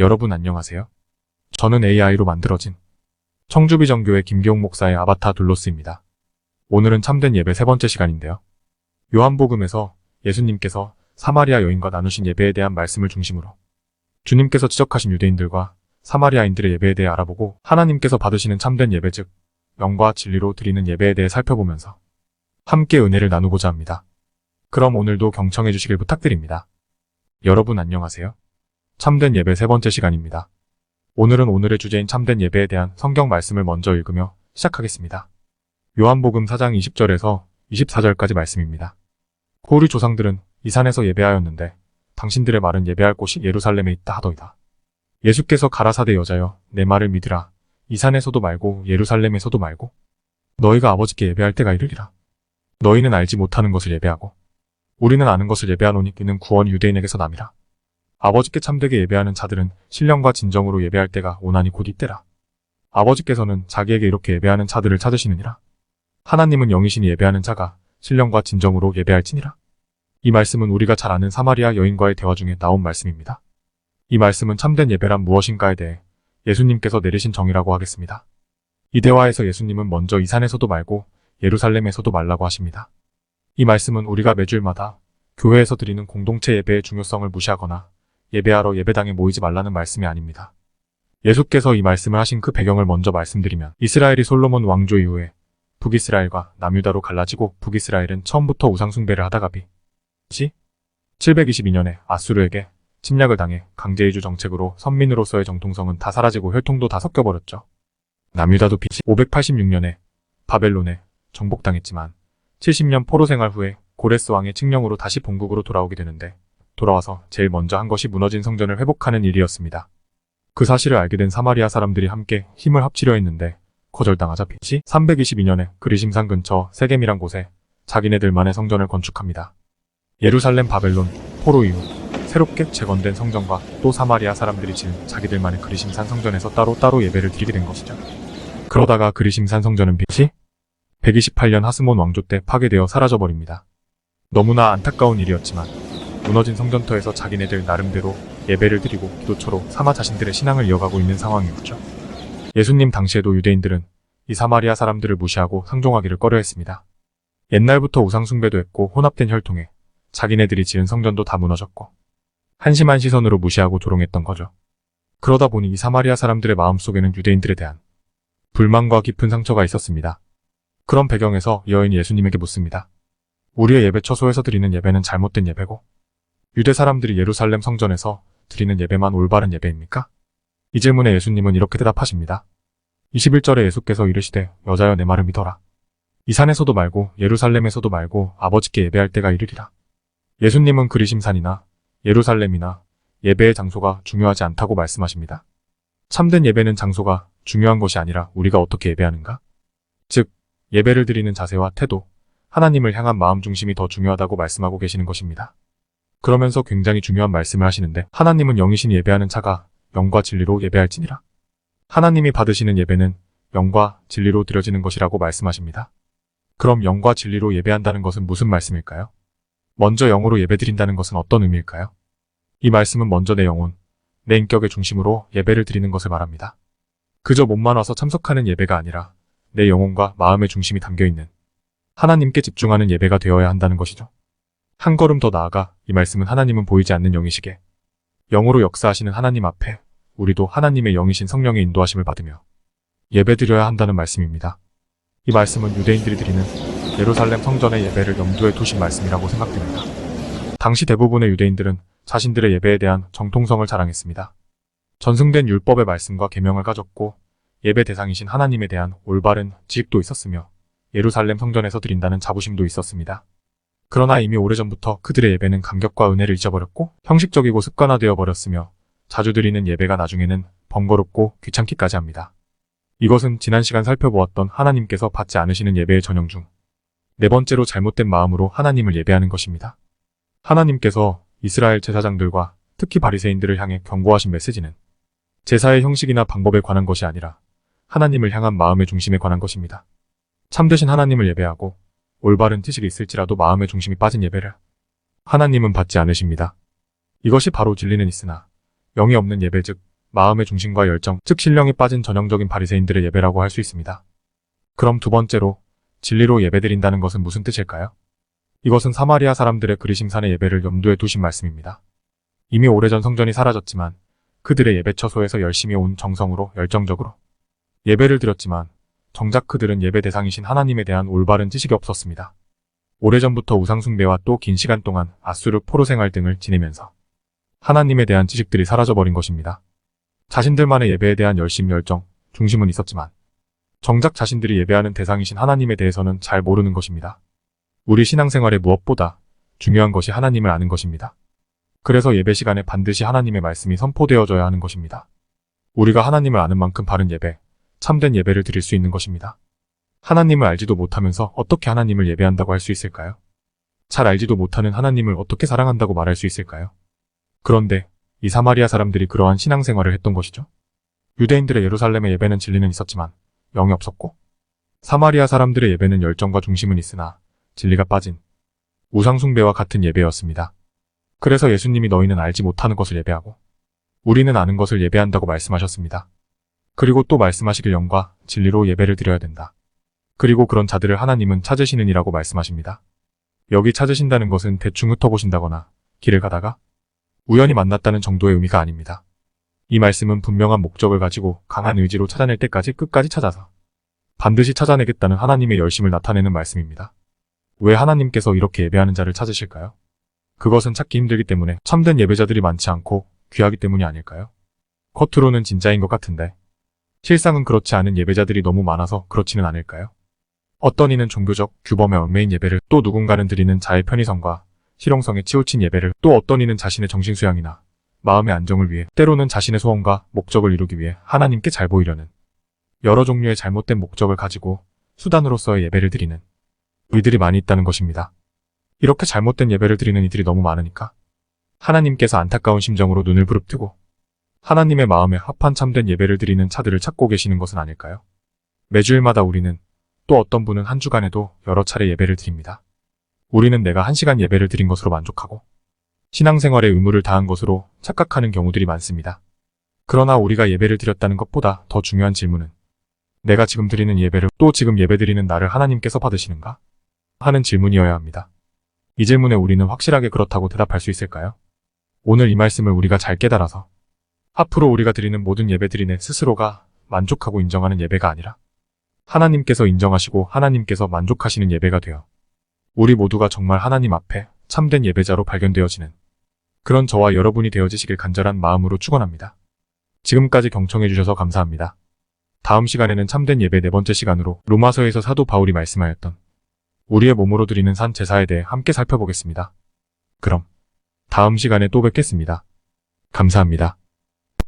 여러분 안녕하세요. 저는 AI로 만들어진 청주비 정교회 김기용 목사의 아바타 둘로스입니다. 오늘은 참된 예배 세 번째 시간인데요. 요한복음에서 예수님께서 사마리아 여인과 나누신 예배에 대한 말씀을 중심으로 주님께서 지적하신 유대인들과 사마리아인들의 예배에 대해 알아보고 하나님께서 받으시는 참된 예배 즉 영과 진리로 드리는 예배에 대해 살펴보면서 함께 은혜를 나누고자 합니다. 그럼 오늘도 경청해 주시길 부탁드립니다. 여러분 안녕하세요. 참된 예배 세 번째 시간입니다. 오늘은 오늘의 주제인 참된 예배에 대한 성경 말씀을 먼저 읽으며 시작하겠습니다. 요한복음 4장 20절에서 24절까지 말씀입니다. 우리 조상들은 이 산에서 예배하였는데 당신들의 말은 예배할 곳이 예루살렘에 있다 하더이다. 예수께서 가라사대 여자여 내 말을 믿으라. 이 산에서도 말고 예루살렘에서도 말고 너희가 아버지께 예배할 때가 이르리라. 너희는 알지 못하는 것을 예배하고 우리는 아는 것을 예배하노니 이는 구원이 유대인에게서 남이라. 아버지께 참되게 예배하는 자들은 신령과 진정으로 예배할 때가 오나니 곧 이때라. 아버지께서는 자기에게 이렇게 예배하는 자들을 찾으시느니라. 하나님은 영이신이 예배하는 자가 신령과 진정으로 예배할지니라. 이 말씀은 우리가 잘 아는 사마리아 여인과의 대화 중에 나온 말씀입니다. 이 말씀은 참된 예배란 무엇인가에 대해 예수님께서 내리신 정의라고 하겠습니다. 이 대화에서 예수님은 먼저 이 산에서도 말고 예루살렘에서도 말라고 하십니다. 이 말씀은 우리가 매주일마다 교회에서 드리는 공동체 예배의 중요성을 무시하거나 예배하러 예배당에 모이지 말라는 말씀이 아닙니다. 예수께서 이 말씀을 하신 그 배경을 먼저 말씀드리면 이스라엘이 솔로몬 왕조 이후에 북이스라엘과 남유다로 갈라지고 북이스라엘은 처음부터 우상숭배를 하다가 비 722년에 아수르에게 침략을 당해 강제이주 정책으로 선민으로서의 정통성은 다 사라지고 혈통도 다 섞여버렸죠. 남유다도 BC 586년에 바벨론에 정복당했지만 70년 포로 생활 후에 고레스 왕의 칙령으로 다시 본국으로 돌아오게 되는데 돌아와서 제일 먼저 한 것이 무너진 성전을 회복하는 일이었습니다. 그 사실을 알게 된 사마리아 사람들이 함께 힘을 합치려 했는데 거절당하자 BC 322년에 그리심산 근처 세겜이란 곳에 자기네들만의 성전을 건축합니다. 예루살렘 바벨론 포로 이후 새롭게 재건된 성전과 또 사마리아 사람들이 지은 자기들만의 그리심산 성전에서 따로따로 예배를 드리게 된 것이죠. 그러다가 그리심산 성전은 BC 128년 하스몬 왕조 때 파괴되어 사라져버립니다. 너무나 안타까운 일이었지만 무너진 성전터에서 자기네들 나름대로 예배를 드리고 기도처로 사마 자신들의 신앙을 이어가고 있는 상황이었죠. 예수님 당시에도 유대인들은 이 사마리아 사람들을 무시하고 상종하기를 꺼려했습니다. 옛날부터 우상숭배도 했고 혼합된 혈통에 자기네들이 지은 성전도 다 무너졌고 한심한 시선으로 무시하고 조롱했던 거죠. 그러다 보니 이 사마리아 사람들의 마음속에는 유대인들에 대한 불만과 깊은 상처가 있었습니다. 그런 배경에서 여인이 예수님에게 묻습니다. 우리의 예배 처소에서 드리는 예배는 잘못된 예배고 유대 사람들이 예루살렘 성전에서 드리는 예배만 올바른 예배입니까? 이 질문에 예수님은 이렇게 대답하십니다. 21절에 예수께서 이르시되 여자여 내 말을 믿어라. 이 산에서도 말고 예루살렘에서도 말고 아버지께 예배할 때가 이르리라. 예수님은 그리심산이나 예루살렘이나 예배의 장소가 중요하지 않다고 말씀하십니다. 참된 예배는 장소가 중요한 것이 아니라 우리가 어떻게 예배하는가? 즉, 예배를 드리는 자세와 태도, 하나님을 향한 마음 중심이 더 중요하다고 말씀하고 계시는 것입니다. 그러면서 굉장히 중요한 말씀을 하시는데 하나님은 영이신 예배하는 자가 영과 진리로 예배할지니라. 하나님이 받으시는 예배는 영과 진리로 드려지는 것이라고 말씀하십니다. 그럼 영과 진리로 예배한다는 것은 무슨 말씀일까요? 먼저 영으로 예배드린다는 것은 어떤 의미일까요? 이 말씀은 먼저 내 영혼, 내 인격의 중심으로 예배를 드리는 것을 말합니다. 그저 몸만 와서 참석하는 예배가 아니라 내 영혼과 마음의 중심이 담겨있는 하나님께 집중하는 예배가 되어야 한다는 것이죠. 한 걸음 더 나아가 이 말씀은 하나님은 보이지 않는 영이시게 영으로 역사하시는 하나님 앞에 우리도 하나님의 영이신 성령의 인도하심을 받으며 예배드려야 한다는 말씀입니다. 이 말씀은 유대인들이 드리는 예루살렘 성전의 예배를 염두에 두신 말씀이라고 생각됩니다. 당시 대부분의 유대인들은 자신들의 예배에 대한 정통성을 자랑했습니다. 전승된 율법의 말씀과 계명을 가졌고 예배 대상이신 하나님에 대한 올바른 지식도 있었으며 예루살렘 성전에서 드린다는 자부심도 있었습니다. 그러나 이미 오래전부터 그들의 예배는 감격과 은혜를 잊어버렸고 형식적이고 습관화되어 버렸으며 자주 드리는 예배가 나중에는 번거롭고 귀찮기까지 합니다. 이것은 지난 시간 살펴보았던 하나님께서 받지 않으시는 예배의 전형 중 네 번째로 잘못된 마음으로 하나님을 예배하는 것입니다. 하나님께서 이스라엘 제사장들과 특히 바리새인들을 향해 경고하신 메시지는 제사의 형식이나 방법에 관한 것이 아니라 하나님을 향한 마음의 중심에 관한 것입니다. 참되신 하나님을 예배하고 올바른 지식이 있을지라도 마음의 중심이 빠진 예배를 하나님은 받지 않으십니다. 이것이 바로 진리는 있으나 영이 없는 예배 즉 마음의 중심과 열정, 즉 신령이 빠진 전형적인 바리새인들의 예배라고 할 수 있습니다. 그럼 두 번째로 진리로 예배드린다는 것은 무슨 뜻일까요? 이것은 사마리아 사람들의 그리심산의 예배를 염두에 두신 말씀입니다. 이미 오래전 성전이 사라졌지만 그들의 예배 처소에서 열심히 온 정성으로 열정적으로 예배를 드렸지만 정작 그들은 예배 대상이신 하나님에 대한 올바른 지식이 없었습니다. 오래전부터 우상숭배와 또 긴 시간 동안 아수르 포로 생활 등을 지내면서 하나님에 대한 지식들이 사라져버린 것입니다. 자신들만의 예배에 대한 열심, 열정, 중심은 있었지만 정작 자신들이 예배하는 대상이신 하나님에 대해서는 잘 모르는 것입니다. 우리 신앙생활에 무엇보다 중요한 것이 하나님을 아는 것입니다. 그래서 예배 시간에 반드시 하나님의 말씀이 선포되어져야 하는 것입니다. 우리가 하나님을 아는 만큼 바른 예배, 참된 예배를 드릴 수 있는 것입니다. 하나님을 알지도 못하면서 어떻게 하나님을 예배한다고 할 수 있을까요? 잘 알지도 못하는 하나님을 어떻게 사랑한다고 말할 수 있을까요? 그런데 이 사마리아 사람들이 그러한 신앙생활을 했던 것이죠. 유대인들의 예루살렘의 예배는 진리는 있었지만 영이 없었고 사마리아 사람들의 예배는 열정과 중심은 있으나 진리가 빠진 우상숭배와 같은 예배였습니다. 그래서 예수님이 너희는 알지 못하는 것을 예배하고 우리는 아는 것을 예배한다고 말씀하셨습니다. 그리고 또 말씀하시길 영과 진리로 예배를 드려야 된다. 그리고 그런 자들을 하나님은 찾으시느니라고 말씀하십니다. 여기 찾으신다는 것은 대충 흩어보신다거나 길을 가다가 우연히 만났다는 정도의 의미가 아닙니다. 이 말씀은 분명한 목적을 가지고 강한 의지로 찾아낼 때까지 끝까지 찾아서 반드시 찾아내겠다는 하나님의 열심을 나타내는 말씀입니다. 왜 하나님께서 이렇게 예배하는 자를 찾으실까요? 그것은 찾기 힘들기 때문에 참된 예배자들이 많지 않고 귀하기 때문이 아닐까요? 겉으로는 진짜인 것 같은데 실상은 그렇지 않은 예배자들이 너무 많아서 그렇지는 않을까요? 어떤 이는 종교적 규범에 얽매인 예배를 또 누군가는 드리는 자의 편의성과 실용성에 치우친 예배를 또 어떤 이는 자신의 정신수양이나 마음의 안정을 위해 때로는 자신의 소원과 목적을 이루기 위해 하나님께 잘 보이려는 여러 종류의 잘못된 목적을 가지고 수단으로서의 예배를 드리는 이들이 많이 있다는 것입니다. 이렇게 잘못된 예배를 드리는 이들이 너무 많으니까 하나님께서 안타까운 심정으로 눈을 부릅뜨고 하나님의 마음에 합한 참된 예배를 드리는 차들을 찾고 계시는 것은 아닐까요? 매주일마다 우리는 또 어떤 분은 한 주간에도 여러 차례 예배를 드립니다. 우리는 내가 한 시간 예배를 드린 것으로 만족하고 신앙생활에 의무를 다한 것으로 착각하는 경우들이 많습니다. 그러나 우리가 예배를 드렸다는 것보다 더 중요한 질문은 내가 지금 드리는 예배를 또 지금 예배 드리는 나를 하나님께서 받으시는가? 하는 질문이어야 합니다. 이 질문에 우리는 확실하게 그렇다고 대답할 수 있을까요? 오늘 이 말씀을 우리가 잘 깨달아서 앞으로 우리가 드리는 모든 예배들이 내 스스로가 만족하고 인정하는 예배가 아니라 하나님께서 인정하시고 하나님께서 만족하시는 예배가 되어 우리 모두가 정말 하나님 앞에 참된 예배자로 발견되어지는 그런 저와 여러분이 되어지시길 간절한 마음으로 축원합니다. 지금까지 경청해 주셔서 감사합니다. 다음 시간에는 참된 예배 네 번째 시간으로 로마서에서 사도 바울이 말씀하였던 우리의 몸으로 드리는 산 제사에 대해 함께 살펴보겠습니다. 그럼 다음 시간에 또 뵙겠습니다. 감사합니다.